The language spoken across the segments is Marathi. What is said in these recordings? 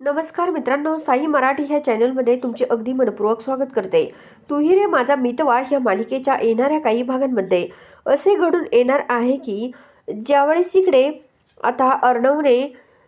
नमस्कार मित्रांनो साई मराठी ह्या चॅनलमध्ये तुमचे अगदी मनपूर्वक स्वागत करते. तुही रे माझा मितवा ह्या मालिकेच्या येणाऱ्या काही भागांमध्ये असे घडून येणार आहे की ज्यावेळेस इकडे आता अर्णवने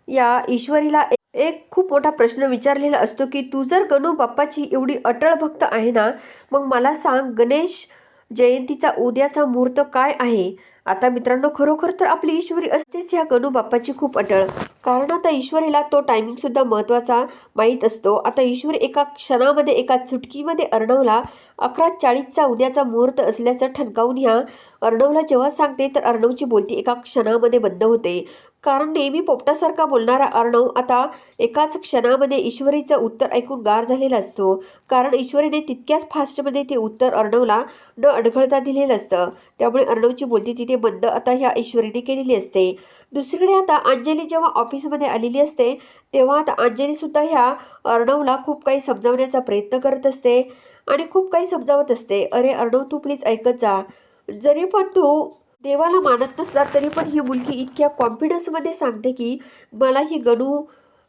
या ईश्वरीला एक खूप मोठा प्रश्न विचारलेला असतो की तू जर गणू बाप्पाची एवढी अटळ भक्त आहे ना मग मला सांग गणेश जयंतीचा उद्याचा मुहूर्त काय आहे? आता मित्रांनो खरोखर तर आपली ईश्वरी असतेच या गणू बाप्पाची खूप अटळ. कारण आता ईश्वरीला तो टायमिंग सुद्धा महत्त्वाचा माहीत असतो. आता ईश्वरी एका क्षणामध्ये एका चुटकीमध्ये अर्णवला अकरा चाळीसचा उद्याचा मुहूर्त असल्याचं ठणकावून ह्या अर्णवला जेव्हा सांगते तर अर्णवची बोलती एका क्षणामध्ये बंद होते. कारण नेहमी पोपटासारखा बोलणारा अर्णव आता एकाच क्षणामध्ये ईश्वरीचं उत्तर ऐकून गार झालेला असतो. कारण ईश्वरीने तितक्याच फास्टमध्ये ते उत्तर अर्णवला न अडखळता दिलेलं असतं. त्यामुळे अर्णवची बोलती तिथे बंद आता ह्या ईश्वरीने केलेली असते. दुसरीकडे आता अंजली जेव्हा ऑफिसमध्ये आलेली असते तेव्हा आता अंजलीसुद्धा ह्या अर्णवला खूप काही समजावण्याचा प्रयत्न करत असते आणि खूप काही समजावत असते. अरे अर्णव तू प्लीज ऐकत जा. जरी पण तू देवाला मानत नसला तरी पण ही मुलगी इतक्या कॉन्फिडन्समध्ये सांगते की मला ही गणू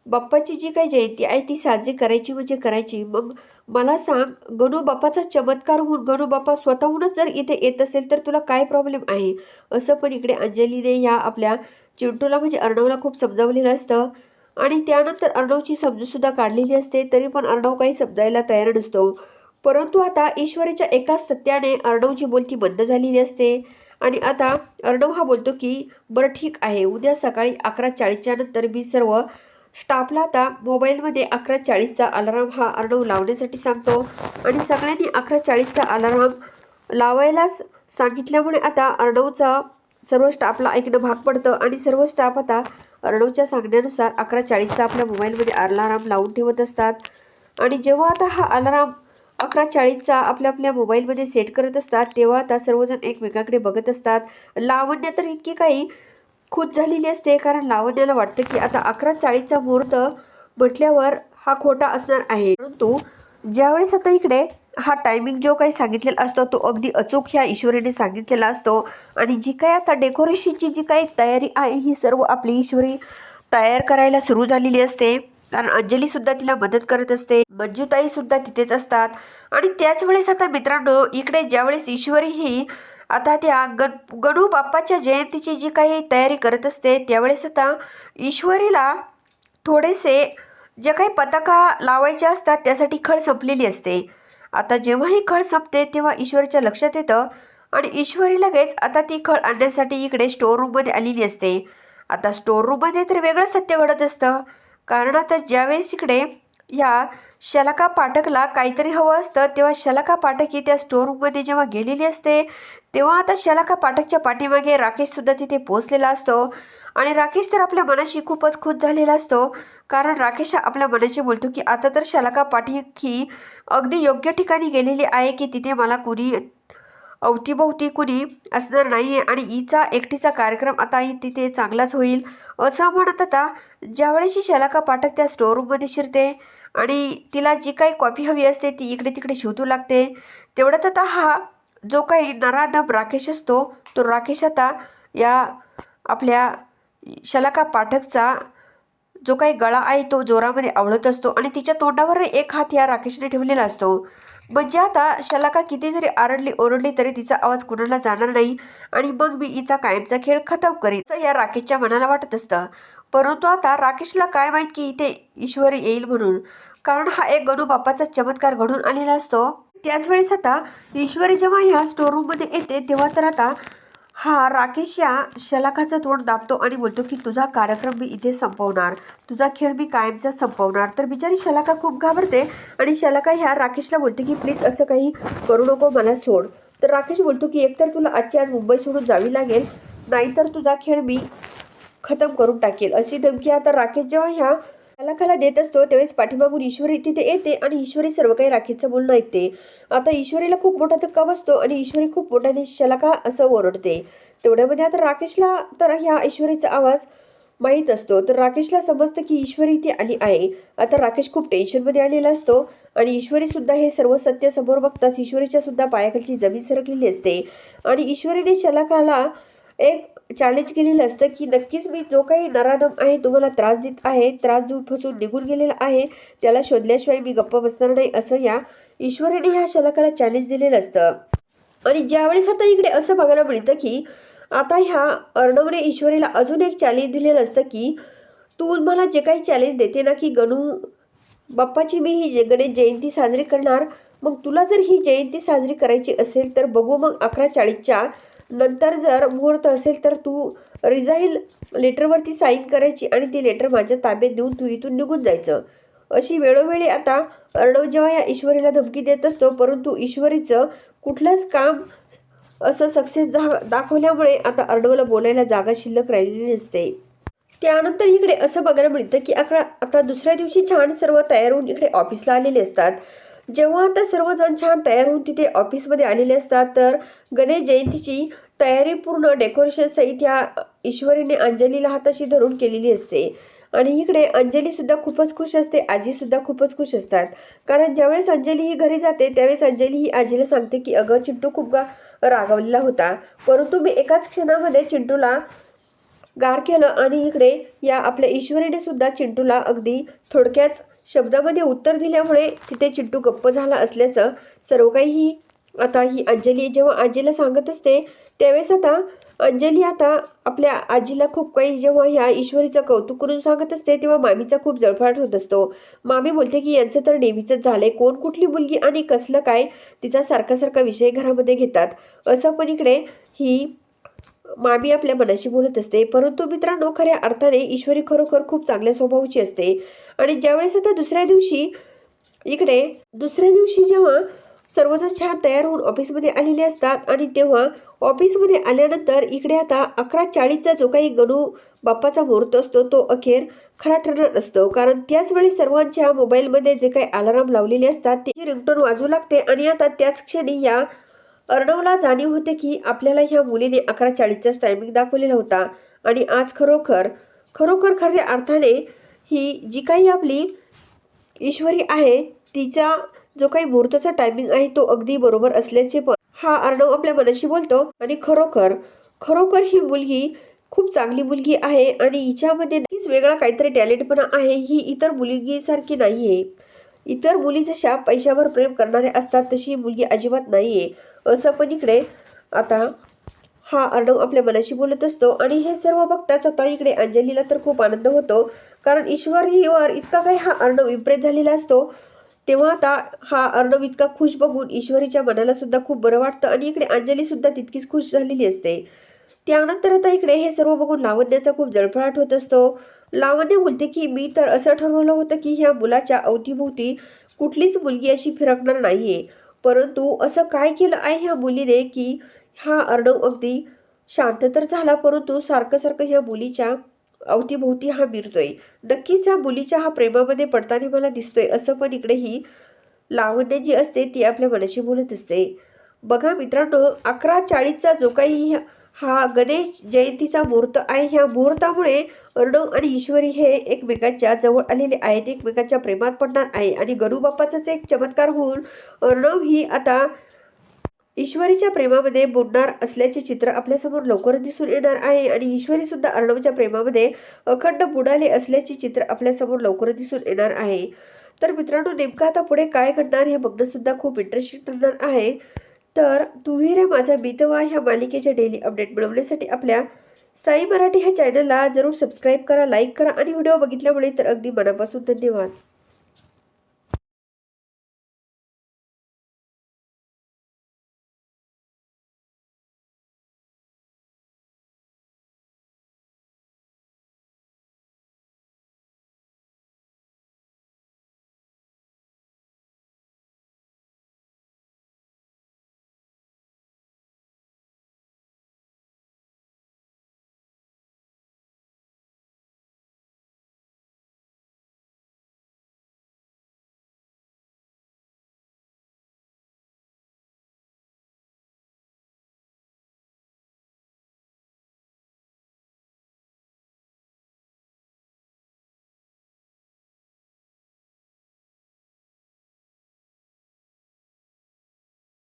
बाप्पाची जी काही जयंती आहे ती साजरी करायची म्हणजे करायची. मग मला सांग गणू बाप्पाचा चमत्कार होऊन गणू बाप्पा स्वतःहूनच जर इथे येत असेल तर तुला काय प्रॉब्लेम आहे? असं पण इकडे अंजलीने या आपल्या चिंटूला म्हणजे अर्णवला खूप समजावलेलं असतं. आणि त्यानंतर अर्णवची समजूतसुद्धा काढलेली असते तरी पण अर्णव काही समजायला तयार नसतो. परंतु आता ईश्वरीच्या एकाच सत्याने अर्णवची बोलती बंद झालेली असते. आणि आता अर्णव हा बोलतो की बरं ठीक आहे उद्या सकाळी अकरा चाळीसच्या नंतर मी सर्व स्टाफला आता मोबाईलमध्ये अकरा चाळीसचा अलाराम हा अर्णव लावण्यासाठी सांगतो. आणि सगळ्यांनी अकरा चाळीसचा अलाराम लावायलाच सांगितल्यामुळे आता अर्णवचा सर्व स्टाफला ऐकणं भाग पडतं. आणि सर्व स्टाफ आता अर्णवच्या सांगण्यानुसार अकरा चाळीसचा आपल्या मोबाईलमध्ये अलाराम लावून ठेवत असतात. आणि जेव्हा आता हा अलाराम अकरा चाळीसचा आपल्या आपल्या मोबाईलमध्ये सेट करत असतात तेव्हा आता सर्वजण एकमेकाकडे बघत असतात. लावण्य तर इतकी काही खुद झालेली असते कारण लावण्याला वाटतं की आता अकरा चाळीसचा मुहूर्त म्हटल्यावर हा खोटा असणार आहे. परंतु ज्यावेळेस आता इकडे हा टायमिंग जो काही सांगितलेला असतो तो अगदी अचूक ह्या ईश्वरीने सांगितलेला असतो आणि जी काही आता डेकोरेशनची जी काही तयारी आहे ही सर्व आपली ईश्वरी तयार करायला सुरू झालेली असते. कारण अंजलीसुद्धा तिला मदत करत असते मंजूताईसुद्धा तिथेच असतात. आणि त्याच वेळेस आता मित्रांनो इकडे ज्यावेळेस ईश्वरी ही आता त्या गण गणू बाप्पाच्या जयंतीची जी काही तयारी करत असते त्यावेळेस आता ईश्वरीला थोडेसे जे काही पताका लावायचे असतात त्यासाठी खळ संपलेली असते. आता जेव्हा ही खळ संपते तेव्हा ईश्वरीच्या लक्षात येतं आणि ईश्वरी लगेच आता ती खळ आणण्यासाठी इकडे स्टोर रूममध्ये आलेली असते. आता स्टोर रूममध्ये तर वेगळं सत्य घडत असतं. कारण आता ज्यावेळेस इकडे ह्या शलाका पाठकला काहीतरी हवं असतं. तेव्हा शलाका पाठक ही त्या स्टोअरूममध्ये जेव्हा गेलेली असते तेव्हा आता शलाका पाठकच्या पाठीमागे राकेशसुद्धा तिथे पोहोचलेला असतो. आणि राकेश तर आपल्या मनाशी खूपच खुश झालेला असतो. कारण राकेश हा आपल्या मनाशी बोलतो की आता तर शलाका पाठक ही अगदी योग्य ठिकाणी गेलेली आहे की तिथे मला कुणी अवतीभोवती कुणी असणार नाही आहे आणि हिचा एकटीचा कार्यक्रम आताही तिथे चांगलाच होईल. असं म्हणत आता ज्यावेळेशी शलाका पाठक त्या स्टोअरूममध्ये शिरते आणि तिला जी काही कॉफी हवी असते ती इकडे तिकडे शोधू लागते. तेवढ्यात आता हा जो काही नराधम राकेश असतो तो राकेश आता या आपल्या शलाका पाठकचा जो काही गळा आहे तो जोरामध्ये आवळत असतो आणि तिच्या तोंडावर एक हात या राकेशने ठेवलेला असतो. म्हणजे आता शलाका किती जरी आरडली ओरडली तरी तिचा आवाज कुणाला जाणार नाही आणि मग मी हिचा कायमचा खेळ खतम करीन असं या राकेशच्या मनाला वाटत असतं. परंतु आता राकेशला काय माहीत की इथे ईश्वर येईल म्हणून. कारण हा एक गणू बाप्पाचा चमत्कार घडून आलेला असतो. त्याच वेळेस आता ईश्वरी जेव्हा ह्या स्टोरूममध्ये येते तेव्हा तर आता हा राकेश या शलाखाचं तोंड दाबतो आणि बोलतो की तुझा कार्यक्रम मी इथे संपवणार. तुझा खेळ मी कायमचा संपवणार. तर बिचारी शलाका खूप घाबरते आणि शलाका ह्या राकेशला बोलते की प्लीज असं काही करू नको मला सोड. तर राकेश बोलतो की एकतर तुला आजची आज मुंबई सोडून जावी लागेल. नाहीतर तुझा खेळ मी खतम करून टाकेल. अशी धमकी आता राकेश जेव्हा ह्या कलाखाला देत असतो त्यावेळेस पाठीमागून ईश्वरी तिथे येते आणि ईश्वरी सर्व काही राकेशचं बोलणं ऐकते. आता ईश्वरीला खूप मोठा धक्का बसतो आणि ईश्वरी खूप मोठ्याने शलाका असं ओरडते. तेवढ्यामध्ये आता राकेशला तर ह्या ईश्वरीचा आवाज माहीत असतो. तर राकेशला समजतं की ईश्वरी इथे आली आहे. आता राकेश खूप टेन्शनमध्ये आलेला असतो आणि ईश्वरी सुद्धा हे सर्व सत्य समोर बघताच ईश्वरीच्या सुद्धा पायाखालची जमीन सरकलेली असते. आणि ईश्वरीने शलाकाला एक चॅलेंज केलेलं असतं की नक्कीच मी जो काही नराधम आहे तुम्हाला त्रास देत आहे त्रास देऊन फसून निघून गेलेला आहे त्याला शोधल्याशिवाय मी गप्प बसणार नाही असं या ईश्वरीने ह्या शलाकाला चॅलेंज दिलेलं असतं. आणि ज्यावेळेस आता इकडे असं बघायला मिळतं की आता ह्या अर्णवने ईश्वरीला अजून एक चॅलेंज दिलेलं असतं की तू मला जे काही चॅलेंज देते ना की गणू बाप्पाची मी ही जे गणेश जयंती साजरी करणार मग तुला जर ही जयंती साजरी करायची असेल तर बघू मग अकरा चाळीसच्या नंतर जर मुहूर्त असेल तर तू रिझाईन लेटरवरती साईन करायची आणि ती लेटर माझ्या ताब्यात देऊन तू इथून निघून जायचं. अशी वेळोवेळी आता अर्णव जेव्हा या ईश्वरीला धमकी देत असतो परंतु ईश्वरीचं कुठलंच काम असं सक्सेस दाखवल्यामुळे आता अर्णवला बोलायला जागा शिल्लक राहिलेली नसते. त्यानंतर इकडे असं बघायला मिळतं की अकरा आता दुसऱ्या दिवशी छान सर्व तयार होऊन इकडे ऑफिसला आलेले असतात. जेव्हा आता सर्वजण छान तयार होऊन तिथे ऑफिसमध्ये आलेले असतात तर गणेश जयंतीची तयारी पूर्ण डेकोरेशन सहित ह्या ईश्वरीने अंजलीला हाताशी धरून केलेली असते. आणि इकडे अंजलीसुद्धा खूपच खुश असते आजीसुद्धा खूपच खुश असतात. कारण ज्यावेळेस अंजली ही घरी जाते त्यावेळेस अंजली ही आजीला सांगते की अगं चिंटू खूप गा रागावलेला होता. परंतु मी एकाच क्षणामध्ये चिंटूला गार केलं आणि इकडे या आपल्या ईश्वरीने सुद्धा चिंटूला अगदी थोडक्याच शब्दामध्ये उत्तर दिल्यामुळे तिथे चिंटू गप्प झाला असल्याचं सर्व काही ही आता ही अंजली जेव्हा आजीला सांगत असते त्यावेळेस आता अंजली आता आपल्या आजीला खूप काही जेव्हा ह्या ईश्वरीचं कौतुक करून सांगत असते तेव्हा मामीचा खूप जळफाट होत असतो. मामी बोलते की यांचं तर नेहमीचंच झालंय. कोण कुठली मुलगी आणि कसलं काय तिचा सारखा सारखा विषय घरामध्ये घेतात. असं पण इकडे ही मामी आपल्या मनाशी बोलत असते. परंतु मित्रांनो खऱ्या अर्थाने ईश्वरी खरोखर खूप चांगल्या स्वभावाची असते. आणि ज्यावेळेस आता दुसऱ्या दिवशी इकडे दुसऱ्या दिवशी जेव्हा सर्वजण छान तयार होऊन ऑफिसमध्ये आलेले असतात आणि तेव्हा ऑफिसमध्ये आल्यानंतर इकडे आता अकरा चाळीसचा जो काही गणू बाप्पाचा मुहूर्त असतो तो अखेर खरा ठरणार असतो कारण त्याच वेळी सर्वांच्या मोबाईलमध्ये जे काही अलाराम लावलेले असतात त्याची रिंगटोन वाजू लागते आणि आता त्याच क्षणी या अर्णवला जाणीव होते की आपल्याला ह्या मुलीने अकरा चाळीसचाच टायमिंग दाखवलेला होता. आणि आज खरोखर खरोखर खऱ्या अर्थाने ही जी काही आपली ईश्वरी आहे तिचा जो काही मुहूर्ताचा टायमिंग आहे तो अगदी बरोबर असल्याचे पण हा अर्णव आपल्या मनाशी बोलतो. आणि खरोखर खरोखर ही मुलगी खूप चांगली मुलगी आहे आणि हिच्यामध्ये नक्कीच वेगळा काहीतरी टॅलेंटपणा आहे ही इतर मुलगीसारखी नाही आहे इतर मुली जशा पैशावर प्रेम करणाऱ्या असतात तशी मुलगी अजिबात नाही आहे असं पण इकडे आता हा अर्णव आपल्या मनाशी बोलत असतो आणि हे सर्व बघताच आता इकडे अंजलीला तर खूप आनंद होतो. कारण ईश्वरीवर इतका काही हा अर्णव इम्प्रेस झालेला असतो. तेव्हा आता हा अर्णव इतका खुश बघून ईश्वरीच्या मनाला सुद्धा खूप बरं वाटतं आणि इकडे अंजली सुद्धा तितकीच खुश झालेली असते. त्यानंतर आता इकडे हे सर्व बघून लावण्याचा खूप जळफळाट होत असतो. लावण्य बोलते की मी तर असं ठरवलं होतं की ह्या मुलाच्या अवतीभोवती कुठलीच मुलगी अशी फिरकणार नाहीये. परंतु असं काय केलं आहे ह्या मुलीने की हा अर्णव अगदी शांत तर झाला परंतु सारखं सारखं ह्या मुलीच्या अवतीभोवती हा मिरतोय. नक्कीच ह्या मुलीच्या हा प्रेमामध्ये पडताना मला दिसतोय असं पण इकडे ही लावण्य जी असते ती आपल्या मनाशी बोलत असते. बघा मित्रांनो अकरा चाळीसचा जो काही हा गणेश जयंतीचा मुहूर्त आहे. ह्या मुहूर्तामुळे अर्णव आणि ईश्वरी हे एकमेकांच्या जवळ आलेले आहेत. एकमेकांच्या प्रेमात पडणार आहे. आणि गणूबाप्पाचाच एक चमत्कार होऊन अर्णव ही आता ईश्वरीच्या प्रेमामध्ये बुडणार असल्याचे चित्र आपल्यासमोर लवकर दिसून येणार आहे. आणि ईश्वरी सुद्धा अर्णवच्या प्रेमामध्ये अखंड बुडाले असल्याचे चित्र आपल्यासमोर लवकर दिसून येणार आहे. तर मित्रांनो नेमकं आता पुढे काय घडणार हे बघणं सुद्धा खूप इंटरेस्टिंग ठरणार आहे. तर तुम्ही रे माझा मितवा ह्या मालिकेचे डेली अपडेट मिळवण्यासाठी आपल्या साई मराठी ह्या चॅनलला जरूर सबस्क्राईब करा लाईक करा आणि व्हिडिओ बघितल्यामुळे तर अगदी मनापासून धन्यवाद.